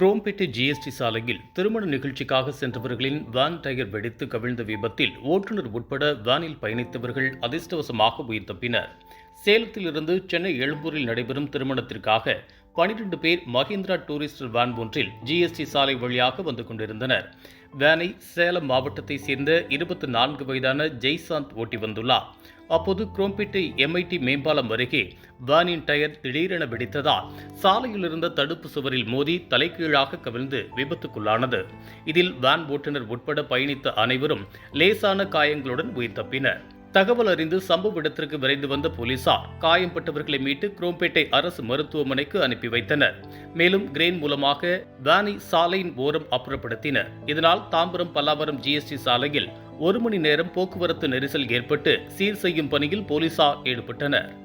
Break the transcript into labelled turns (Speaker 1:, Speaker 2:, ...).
Speaker 1: Chromepet GST சாலையில் திருமண நிகழ்ச்சிக்காக சென்றவர்களின் வேன் டயர் வெடித்து கவிழ்ந்த விபத்தில் ஓட்டுநர் உட்பட வேனில் பயணித்தவர்கள் அதிர்ஷ்டவசமாக உயிர் தப்பினர். சேலத்திலிருந்து சென்னை எழும்பூரில் நடைபெறும் திருமணத்திற்காக பனிரெண்டு பேர் மஹிந்திரா டூரிஸ்டர் வேன் ஒன்றில் ஜிஎஸ்டி சாலை வழியாக வந்து கொண்டிருந்தனர். வேனை சேலம் மாவட்டத்தைச் சேர்ந்த இருபத்தி நான்கு வயதான ஜெய்சாந்த் ஓட்டி வந்துள்ளார். அப்போது குரோம்பேட்டை எம்ஐடி மேம்பாலம் அருகே வேனின் டயர் திடீரென வெடித்ததால் சாலையில் இருந்த தடுப்பு சுவரில் மோதி தலைகீழாக கவிழ்ந்து விபத்துக்குள்ளானது. இதில் வேன் ஓட்டுநர் உட்பட பயணித்த அனைவரும் லேசான காயங்களுடன் உயிர் தப்பினர். தகவல் அறிந்து சம்பவ இடத்திற்கு விரைந்து வந்த போலீசார் காயம்பட்டவர்களை மீட்டு குரோம்பேட்டை அரசு மருத்துவமனைக்கு அனுப்பி வைத்தனர். மேலும் கிரெயின் மூலமாக வேனை சாலையின் ஓரம் அப்புறப்படுத்தினர். இதனால் தாம்பரம் பல்லாவரம் ஜிஎஸ்டி சாலையில் ஒரு மணி நேரம் போக்குவரத்து நெரிசல் ஏற்பட்டு சீர் செய்யும் பணியில் போலீசார் ஈடுபட்டனர்.